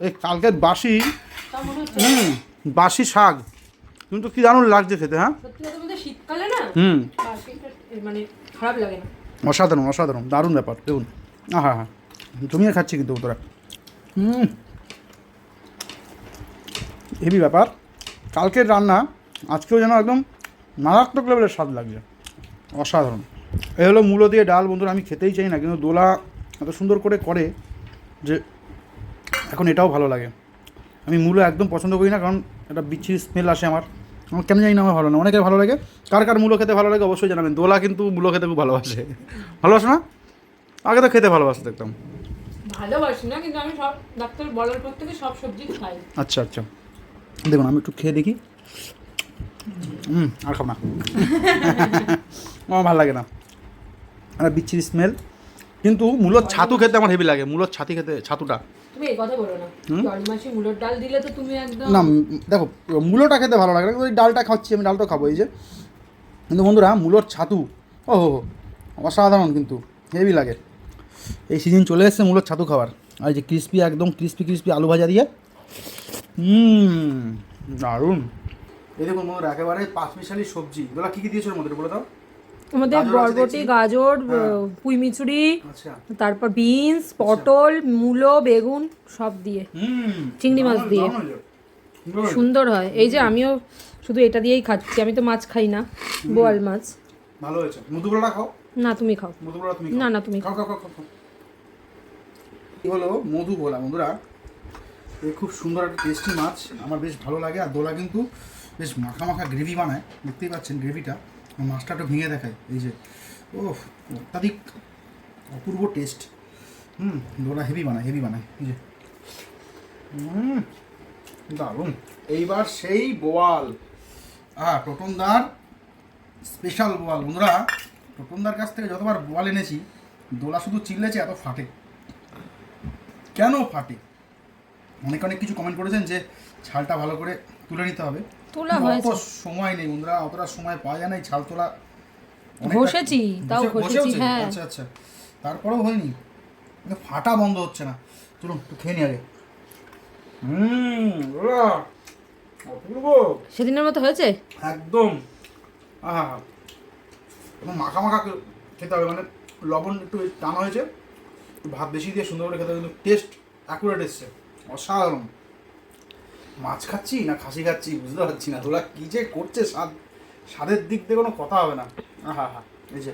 এই কালকের বাসি হুম বাসি শাক। কিন্তু কি দারুণ লাগছে খেতে হ্যাঁ? শীতকালে না হুম। মানে খারাপ লাগে না। অসাধারণ অসাধারণ দারুণ ব্যাপার দেখুন। হ্যাঁ হ্যাঁ। জমিয়ে খাচ্ছি কিন্তু তোরা হুম। হেভি ব্যাপার। কালকের রান্না আজকেও যেন একদম মারাত্মক লেভেলের স্বাদ লাগছে। অসাধারণ। এই হলো মূলো দিয়ে ডাল বন্ধুরা আমি খেতেই চাই না কিন্তু দোলা এত সুন্দর করে করে যে এখন এটাও ভালো লাগে। আমি মূলো একদম পছন্দ করি না কারণ একটা বিচ্ছিরি স্মেল আসে আমার। আমার কেন জানি না আমার ভালো না। অনেকের ভালো লাগে। কার কার মূলো খেতে ভালো লাগে অবশ্যই জানাবেন। দোলা কিন্তু মূলো খেতে খুব ভালোবাসে। ভালোবাসো না? আগে তো খেতে ভালোবাসে দেখতাম। ভালোবাসি না কিন্তু আমি সব ডাক্তার বলার পর থেকে সব সবজি খাই। আচ্ছা আচ্ছা। দেখুন আমি একটু খেয়ে দেখি। হুম আর খাব না। আমার ভালো লাগে না। আর বিচ্ছিরি স্মেল কিন্তু মূলোর ছাতু খেতে আমার হেভি লাগে। মূলোর ছাতি খেতে ছাতুটা। তুমি এই কথা বলো না। হুম? মুলোর ডাল দিলে তো তুমি একদম না দেখো মূলোটা খেতে ভালো লাগে না ওই ডালটা খাচ্ছি আমি ডালটা খাব এই যে। কিন্তু বন্ধুরা মূলোর ছাতু ও হো হো, অসাধারণ কিন্তু হেভি লাগে। এই সিজন চলে এসেছে মূলোর ছাতু খাবার আর যে ক্রিস্পি একদম ক্রিস্পি ক্রিস্পি আলু ভাজা দিয়ে। হুম দারুণ। এই দেখুন একেবারে পাঁচ মিশালি সবজি। এগুলো কী কী দিয়েছ মধ্যে বলে দাও। আমাদের বরবটি গাজর হ্যাঁ। মিচুরি আচ্ছা। তারপর বিনস পটল মূলো বেগুন সব দিয়ে। চিংড়ি মাছ দিয়ে। সুন্দর হয়। এই যে আমিও শুধু এটা দিয়েই খাচ্ছি। আমি তো মাছ খাই না বোয়াল মাছ। ভালো হয়েছে। মধুগুলোটা খাও? না তুমি খাও। মধুগুলো তুমি না, না, তুমি খাও খাও খাও। এই হলো মধু গোলা বন্ধুরা এই খুব সুন্দর একটা টেস্টি মাছ। আমার বেশ ভালো লাগে। আর দোলা কিন্তু বেশ মাখা মাখা গ্রেভি বানায়। দেখতেই পাচ্ছেন গ্রেভিটা মাছটা ভেঙে দেখায় এই যে। ও অত্যাধিক অপূর্ব টেস্ট হুম দোলা হেভি বানায় হেভি বানায়, এই যে। হুম, দারুণ। এইবার সেই বোয়াল। হ্যাঁ টোটনদার স্পেশাল বোয়াল। বন্ধুরা টোটনদার কাছ থেকে যতবার বোয়াল এনেছি, দোলা শুধু চিল্লেছে, এত ফাটে। কেন ফাটে? অনেক অনেক কিছু কমেন্ট করেছেন যে, ছালটা ভালো করে তুলে নিতে হবে। তোলা হয়েছে। সময় নেই বন্ধুরা অতটা সময় পাওয়া যায় না ছাল তোলা ঘষেছি, তাও ঘষেছি, হ্যাঁ। আচ্ছা আচ্ছা। তারপরেও হয়নি। ফাটা বন্ধ হচ্ছে না। চলুন একটু খেয়ে নি আগে। হুম ওরা অপূর্ব। সেদিনের মতো হয়েছে? একদম। আহা। মাখা মাখা খেতে হবে মানে লবণ একটু টানা হয়েছে। ভাত বেশি দিয়ে সুন্দর করে খেতে হবে কিন্তু টেস্ট অ্যাকুরেট এসছে। অসাধারণ। মাছ খাচ্ছি না খাসি খাচ্ছি বুঝতে পারছি না। তোরা কী যে করছে স্বাদ স্বাদের দিক দিয়ে কোনো কথা হবে না। হ্যাঁ হ্যাঁ এই যে